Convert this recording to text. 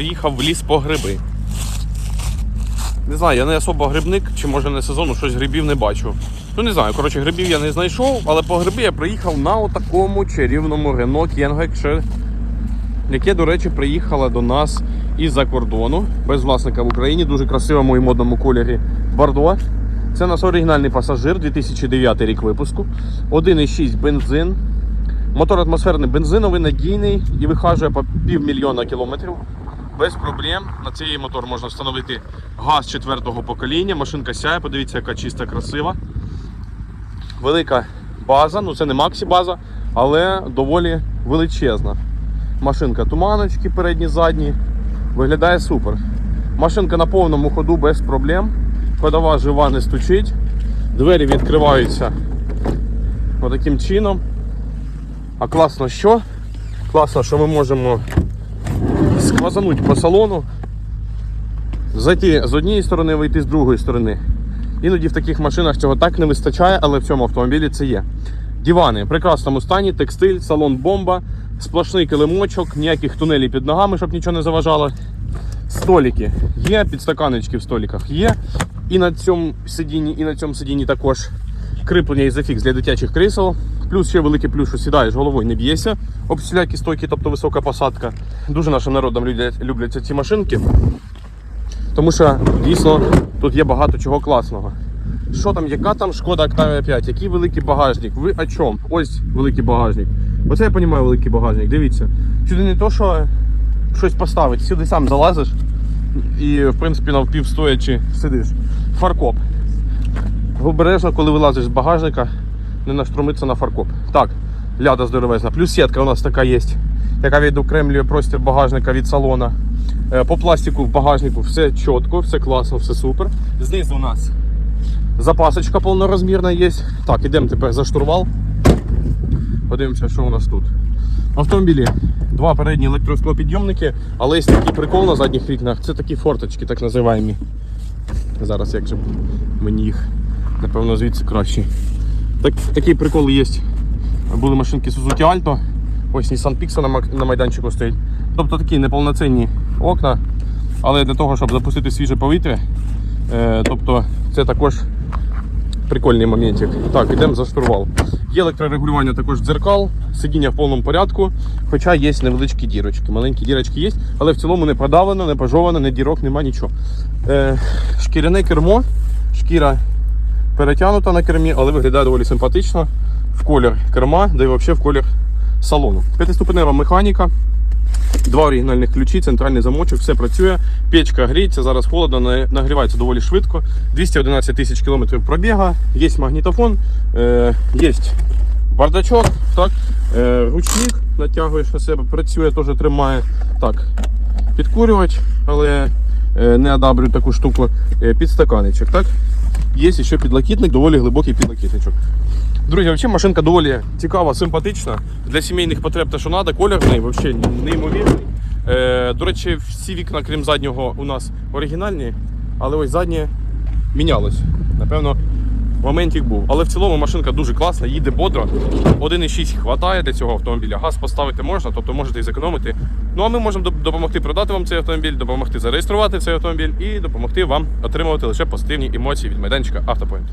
приїхав в ліс по гриби. Не знаю, я не особо грибник, чи може не сезону, щось грибів не бачу. Ну не знаю, коротше, грибів я не знайшов, але по гриби я приїхав на отакому чарівному Renault Кенгекше, яке, до речі, приїхало до нас із-за кордону, без власника в Україні, дуже красивому і модному кольорі Бордо. Це у нас оригінальний пасажир, 2009 рік випуску, 1,6 бензин. Мотор атмосферний бензиновий, надійний і вихажує по півмільйона кілометрів. Без проблем. На цей мотор можна встановити газ четвертого покоління. Машинка сяє, подивіться, яка чиста, красива. Велика база, ну це не Максі база, але доволі величезна. Машинка туманочки передні, задні. Виглядає супер. Машинка на повному ходу без проблем. Ходова жива не стучить. Двері відкриваються отаким чином. А класно що? Класно, що ми можемо сквазануть по салону, зайти з однієї сторони, вийти з другої сторони. Іноді в таких машинах цього так не вистачає, але в цьому автомобілі це є. Дівани в прекрасному стані, текстиль, салон бомба, сплошний килимочок, ніяких тунелів під ногами, щоб нічого не заважало. Столики є, підстаканечки в столиках є. І на цьому сидінні, і на цьому сидінні також кріплення ізофікс для дитячих крісел. Плюс ще великий плюс, що сідаєш головою не б'єшся об всілякі стойки, тобто висока посадка. Дуже нашим народом люблять, любляться ці машинки. Тому що дійсно тут є багато чого класного. Що там, яка там шкода Octavia 5, який великий багажник? Ви о чому? Ось великий багажник. Оце я розумію великий багажник. Дивіться. Сюди не то, що щось поставити, сюди сам залазиш і, в принципі, навпівстоячи сидиш. Фаркоп. Обережно, коли вилазиш з багажника, не наштрумиться на фаркоп. Так, ляда здоровезна. Плюс сітка у нас така є, яка відокремлює простір багажника від салона. Е, По пластику в багажнику все чітко, все класно, все супер. Знизу у нас запасочка повнорозмірна є. Так, ідемо тепер за штурвал. Подивимося, що у нас тут. В автомобілі два передні електросклопідйомники, але є такий прикол на задніх вікнах. Це такі форточки, так називаємо. Зараз як же мені їх, напевно, звідси краще. Так, такий прикол є. Були машинки Suzuki Alto. Ось Nissan Pixel на, на майданчику стоїть. Тобто такі неповноцінні окна, але для того, щоб запустити свіже повітря. Е, тобто це також прикольний моментик. Так, йдемо за штурвал. Є електрорегулювання також дзеркал, сидіння в повному порядку, хоча є невеличкі дірочки. Маленькі дірочки є, але в цілому не продавлено, не пожовано, не дірок, нема нічого. Е, шкіряне кермо, шкіра перетягнута на кермі, але виглядає доволі симпатично. В колір керма, да й взагалі в колір салону. П'ятиступенева механіка. Два оригінальних ключі, центральний замочок, все працює. Печка гріється, зараз холодно, нагрівається доволі швидко. 211 тисяч кілометрів пробіга, є магнітофон, е, є бардачок, так, е, ручник натягуєш на себе, працює, теж тримає. Так, підкурювач, але е, не одабрю таку штуку. Підстаканечок, так. Є ще підлокітник, доволі глибокий підлокітничок. Друзі, взагалі машинка доволі цікава, симпатична. Для сімейних потреб те, що треба, колір в неї взагалі неймовірний. Е, до речі, всі вікна, крім заднього, у нас оригінальні, але ось заднє мінялось. Напевно, моментик був. Але в цілому машинка дуже класна, їде бодро. 1,6 хватає для цього автомобіля. Газ поставити можна, тобто можете і зекономити. Ну а ми можемо допомогти продати вам цей автомобіль, допомогти зареєструвати цей автомобіль і допомогти вам отримувати лише позитивні емоції від майданчика Автопоінт.